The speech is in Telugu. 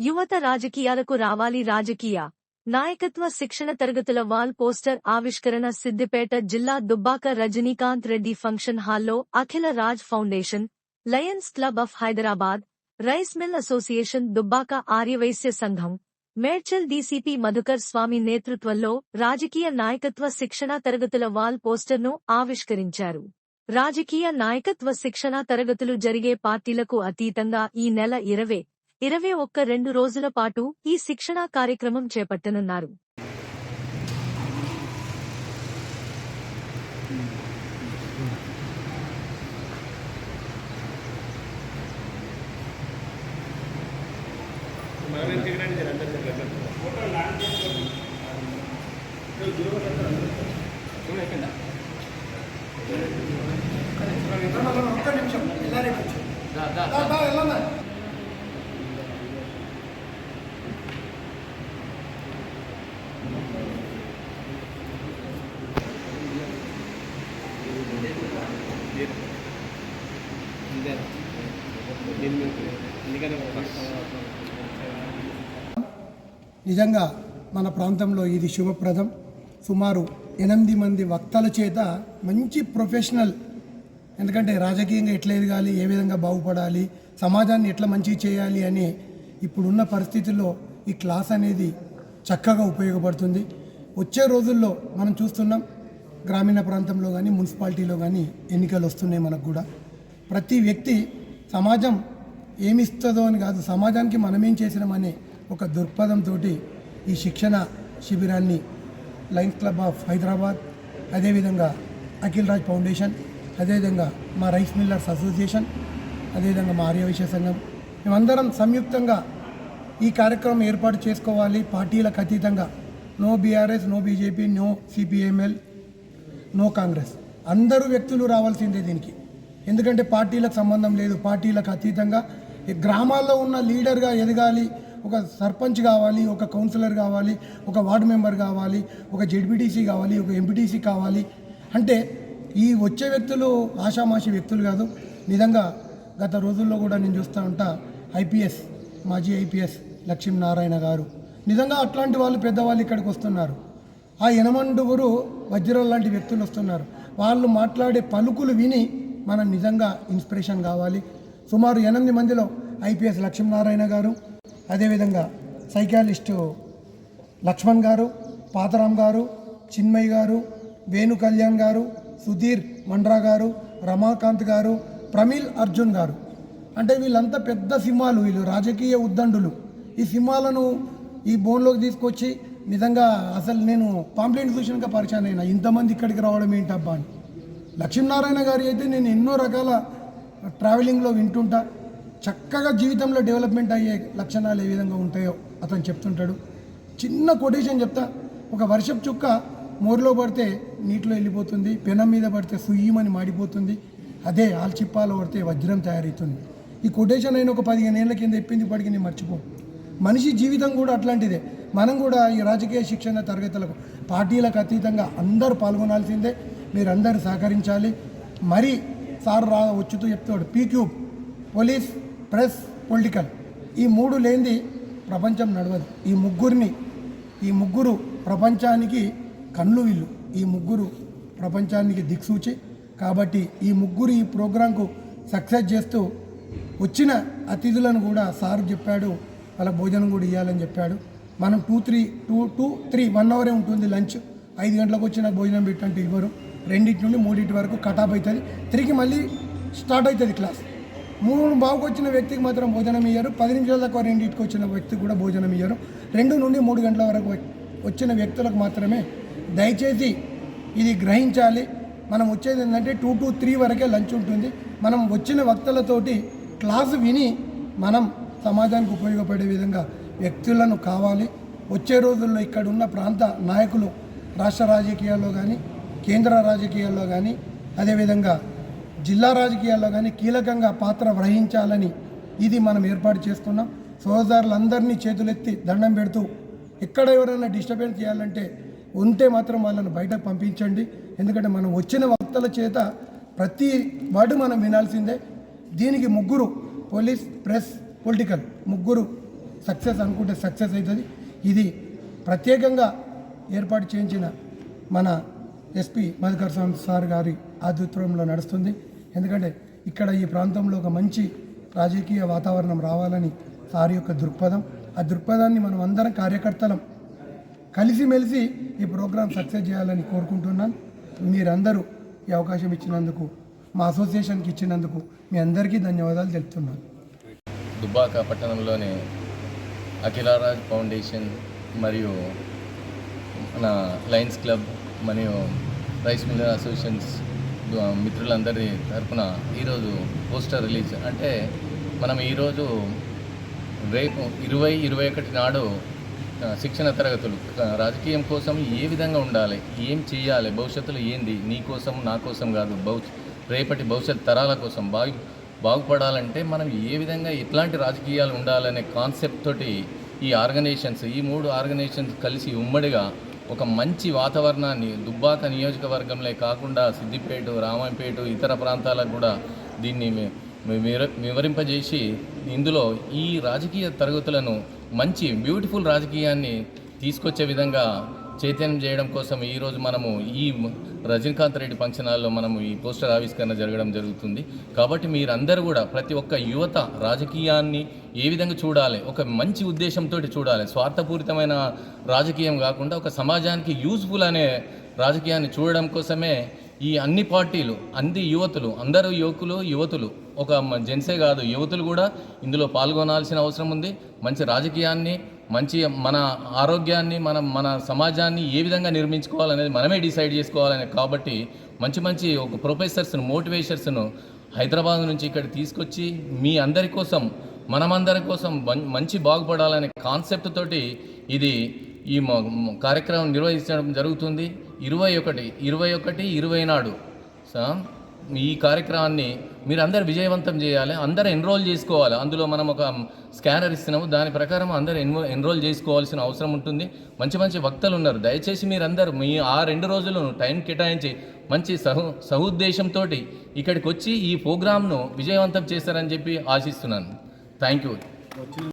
యువత రాజకీయాలకు రావాలి రాజకీయ. నాయకత్వ శిక్షణ తరగతుల వాల్ పోస్టర్ ఆవిష్కరణ సిద్దిపేట జిల్లా దుబ్బాక రజనీకాంత్ రెడ్డి ఫంక్షన్ హాల్లో Akhila Raj foundation lions club of Hyderabad rice mill association Dubbaka Aryavysya సంఘం మేడ్చల్ డీసీపీ మధుకర్ స్వామి నేతృత్వంలో రాజకీయ నాయకత్వ శిక్షణా తరగతుల వాల్ పోస్టర్ను ఆవిష్కరించారు. రాజకీయ నాయకత్వ శిక్షణా తరగతులు జరిగే పార్టీలకు అతీతంగా ఈ నెల ఇరవై ఇరవై ఒక్క రెండు రోజుల పాటు ఈ శిక్షణా కార్యక్రమం చేపట్టనున్నారు ఒక్క నిమిషం నిజంగా మన ప్రాంతంలో ఇది శుభప్రదం. సుమారు ఎనిమిది మంది వక్తల చేత మంచి ప్రొఫెషనల్ ఎందుకంటే రాజకీయంగా ఎట్లా ఎదగాలి ఏ విధంగా బాగుపడాలి సమాజాన్ని ఎట్లా మంచి చేయాలి అని ఇప్పుడున్న పరిస్థితుల్లో ఈ క్లాస్ అనేది చక్కగా ఉపయోగపడుతుంది. వచ్చే రోజుల్లో మనం చూస్తున్నాం గ్రామీణ ప్రాంతంలో కానీ మున్సిపాలిటీలో కానీ ఎన్నికలు వస్తున్నాయి మనకు కూడా. ప్రతి వ్యక్తి సమాజం ఏమిస్తుందో అని కాదు సమాజానికి మనమేం చేసినామనే ఒక దృక్పథంతో ఈ శిక్షణ శిబిరాన్ని లయన్స్ క్లబ్ ఆఫ్ హైదరాబాద్ అదేవిధంగా అఖిల్ రాజ్ ఫౌండేషన్ అదేవిధంగా మా రైస్ మిల్లర్స్ అసోసియేషన్ అదేవిధంగా మా ఆర్యవైశ్య సంఘం. మేమందరం సంయుక్తంగా ఈ కార్యక్రమం ఏర్పాటు చేసుకోవాలి. పార్టీలకు అతీతంగా no BRS no BJP no CPIML no Congress. అందరూ వ్యక్తులు రావాల్సిందే దీనికి. ఎందుకంటే పార్టీలకు సంబంధం లేదు పార్టీలకు అతీతంగా ఈ గ్రామాల్లో ఉన్న లీడర్గా ఎదగాలి ఒక సర్పంచ్ కావాలి ఒక కౌన్సిలర్ కావాలి ఒక వార్డు మెంబర్ కావాలి ఒక జెడ్పీటీసీ కావాలి ఒక ఎంపీటీసీ కావాలి. అంటే ఈ వచ్చే వ్యక్తులు ఆషామాషి వ్యక్తులు కాదు. నిజంగా గత రోజుల్లో కూడా నేను చూస్తూ ఉంటా ఐపీఎస్ మాజీ ఐపీఎస్ లక్ష్మీనారాయణ గారు. నిజంగా అట్లాంటి వాళ్ళు పెద్దవాళ్ళు ఇక్కడికి వస్తున్నారు. ఆ ఎనమండుగురు వజ్రం లాంటి వ్యక్తులు వస్తున్నారు. వాళ్ళు మాట్లాడే పలుకులు విని మనం నిజంగా ఇన్స్పిరేషన్ కావాలి. సుమారు ఎనిమిది మందిలో ఐపీఎస్ లక్ష్మీనారాయణ గారు అదేవిధంగా సైకాలిస్టు లక్ష్మణ్ గారు పాతరామ్ గారు చిన్మయ్ గారు వేణు కళ్యాణ్ గారు సుధీర్ మండ్రా గారు రమాకాంత్ గారు ప్రమీల్ అర్జున్ గారు. అంటే వీళ్ళంతా పెద్ద సింహాలు వీళ్ళు రాజకీయ ఉద్దండులు. ఈ సింహాలను ఈ బోన్లోకి తీసుకొచ్చి నిజంగా అసలు నేను పాంప్లెంట్ చూసినాక పరిచయం అయినా ఇంతమంది ఇక్కడికి రావడం ఏంటబ్బా అని. లక్ష్మీనారాయణ గారి అయితే నేను ఎన్నో రకాల ట్రావెలింగ్లో వింటుంటా. చక్కగా జీవితంలో డెవలప్మెంట్ అయ్యే లక్షణాలు ఏ విధంగా ఉంటాయో అతను చెప్తుంటాడు. చిన్న కొటేషన్ చెప్తా. ఒక వర్షపు చుక్క మోరులో పడితే నీటిలో వెళ్ళిపోతుంది. పెనం మీద పడితే సుయ్యమని మాడిపోతుంది. అదే ఆల్చిప్పాలో పడితే వజ్రం తయారవుతుంది. ఈ కొటేషన్ అయిన ఒక పదిహేను ఏళ్ళ కింద చెప్పింది పడికి నేను మర్చిపో. మనిషి జీవితం కూడా అట్లాంటిదే. మనం కూడా ఈ రాజకీయ శిక్షణ తరగతులకు పార్టీలకు అతీతంగా అందరూ పాల్గొనాల్సిందే. మీరందరూ సహకరించాలి. మరి సార్ రా వచ్చుతూ చెప్తాడు పీక్యూబ్ పోలీస్ ప్రెస్ పొలిటికల్. ఈ మూడు లేనిది ప్రపంచం నడవదు. ఈ ముగ్గురిని ఈ ముగ్గురు ప్రపంచానికి కళ్ళు వీళ్ళు ఈ ముగ్గురు ప్రపంచానికి దిక్సూచి. కాబట్టి ఈ ముగ్గురు ఈ ప్రోగ్రాంకు సక్సెస్ చేస్తూ వచ్చిన అతిథులను కూడా సార్ చెప్పాడు వాళ్ళ భోజనం కూడా ఇవ్వాలని చెప్పాడు. మనం two three two two three one అవరే ఉంటుంది లంచ్. ఐదు గంటలకు వచ్చిన భోజనం పెట్టంటే ఇవ్వరు. రెండింటి నుండి మూడింటి వరకు కటాప్ అవుతుంది. తిరిగి మళ్ళీ స్టార్ట్ అవుతుంది క్లాస్ మూడు బావుకు వచ్చిన వ్యక్తికి మాత్రం భోజనం ఇయ్యరు. పది నిమిషాల దాకా రెండింటికి వచ్చిన వ్యక్తికి కూడా భోజనం ఇయ్యరు. రెండు నుండి మూడు గంటల వరకు వచ్చిన వ్యక్తులకు మాత్రమే దయచేసి ఇది గ్రహించాలి. మనం వచ్చేది ఏంటంటే టూ టు త్రీ వరకే లంచ్ ఉంటుంది. మనం వచ్చిన వక్తలతోటి క్లాసు విని మనం సమాజానికి ఉపయోగపడే విధంగా వ్యక్తులను కావాలి. వచ్చే రోజుల్లో ఇక్కడ ఉన్న ప్రాంత నాయకులు రాష్ట్ర రాజకీయాల్లో కానీ కేంద్ర రాజకీయాల్లో కానీ అదేవిధంగా జిల్లా రాజకీయాల్లో కానీ కీలకంగా పాత్ర వహించాలని ఇది మనం ఏర్పాటు చేసుకున్నాం సోదరులందరినీ చేతులెత్తి దండం పెడుతూ ఎక్కడ ఎవరైనా డిస్టర్బెన్స్ చేయాలంటే ఉంటే మాత్రం వాళ్ళని బయటకు పంపించండి. ఎందుకంటే మనం వచ్చిన వక్తల చేత ప్రతి వాడు మనం వినాల్సిందే. దీనికి ముగ్గురు పోలీస్ ప్రెస్ పొలిటికల్ ముగ్గురు సక్సెస్ అనుకుంటే సక్సెస్ అవుతుంది. ఇది ప్రత్యేకంగా ఏర్పాటు చేయించిన మన ఎస్పీ మధుకర్ స్వామి సార్ గారి ఆధ్వర్యంలో నడుస్తుంది. ఎందుకంటే ఇక్కడ ఈ ప్రాంతంలో ఒక మంచి రాజకీయ వాతావరణం రావాలని సార్ యొక్క దృక్పథం. ఆ దృక్పథాన్ని మనం అందరం కార్యకర్తలం కలిసిమెలిసి ఈ ప్రోగ్రాం సక్సెస్ చేయాలని కోరుకుంటున్నాను. మీరందరూ ఈ అవకాశం ఇచ్చినందుకు మా అసోసియేషన్కి ఇచ్చినందుకు మీ అందరికీ ధన్యవాదాలు తెలుపుతున్నాను. దుబ్బాక పట్టణంలోని అఖిలారాజ్ ఫౌండేషన్ మరియు మన లయన్స్ క్లబ్ మరియు రైస్ మిల్లర్ అసోసియేషన్స్ మిత్రులందరి తరపున ఈరోజు పోస్టర్ రిలీజ్. అంటే మనం ఈరోజు రేపు ఇరవై ఇరవై ఒకటి నాడు శిక్షణ తరగతులు రాజకీయం కోసం ఏ విధంగా ఉండాలి ఏం చేయాలి భవిష్యత్తులో ఏంది నీ కోసం నా కోసం కాదు భవి రేపటి భవిష్యత్ తరాల కోసం బాగు బాగుపడాలంటే మనం ఏ విధంగా ఎట్లాంటి రాజకీయాలు ఉండాలనే కాన్సెప్ట్ తోటి ఈ ఆర్గనైజేషన్స్ ఈ మూడు ఆర్గనైజేషన్స్ కలిసి ఉమ్మడిగా ఒక మంచి వాతావరణాన్ని దుబ్బాక నియోజకవర్గంలో కాకుండా సిద్దిపేట రామంపేట ఇతర ప్రాంతాలకు కూడా దీన్ని వివరింపజేసి ఇందులో ఈ రాజకీయ తరగతులను మంచి బ్యూటిఫుల్ రాజకీయాన్ని తీసుకొచ్చే విధంగా చైతన్యం చేయడం కోసం ఈరోజు మనము ఈ రజనీకాంత్ రెడ్డి ఫంక్షన్ హాల్లో మనం ఈ పోస్టర్ ఆవిష్కరణ జరగడం జరుగుతుంది. కాబట్టి మీరందరూ కూడా ప్రతి ఒక్క యువత రాజకీయాన్ని ఏ విధంగా చూడాలి ఒక మంచి ఉద్దేశంతో చూడాలి స్వార్థపూరితమైన రాజకీయం కాకుండా ఒక సమాజానికి యూజ్ఫుల్ అనే రాజకీయాన్ని చూడడం కోసమే ఈ అన్ని పార్టీలు అన్ని యువతులు అందరూ యువకులు యువతులు ఒక జెన్సే కాదు యువతులు కూడా ఇందులో పాల్గొనాల్సిన అవసరం ఉంది. మంచి రాజకీయాన్ని మంచి మన ఆరోగ్యాన్ని మనం మన సమాజాన్ని ఏ విధంగా నిర్మించుకోవాలనేది మనమే డిసైడ్ చేసుకోవాలని కాబట్టి మంచి మంచి ఒక ప్రొఫెసర్స్ను మోటివేషర్స్ను హైదరాబాద్ నుంచి ఇక్కడ తీసుకొచ్చి మీ అందరి కోసం మనమందరి కోసం మంచి బాగుపడాలనే కాన్సెప్ట్ తోటి ఇది ఈ కార్యక్రమం నిర్వహించడం జరుగుతుంది. ఇరవై ఒకటి ఇరవై ఒకటి ఇరవై నాడు. స- ఈ కార్యక్రమాన్ని మీరు అందరు విజయవంతం చేయాలి అందరూ ఎన్రోల్ చేసుకోవాలి. అందులో మనం ఒక స్కానర్ ఇస్తున్నాము. దాని ప్రకారం అందరూ ఎన్రో ఎన్రోల్ చేసుకోవాల్సిన అవసరం ఉంటుంది. మంచి మంచి వక్తలు ఉన్నారు. దయచేసి మీరందరూ మీ ఆ రెండు రోజులను టైం కేటాయించి మంచి సహు సహుద్దేశంతో ఇక్కడికి వచ్చి ఈ ప్రోగ్రామ్ను విజయవంతం చేస్తారని చెప్పి ఆశిస్తున్నాను. Thank you.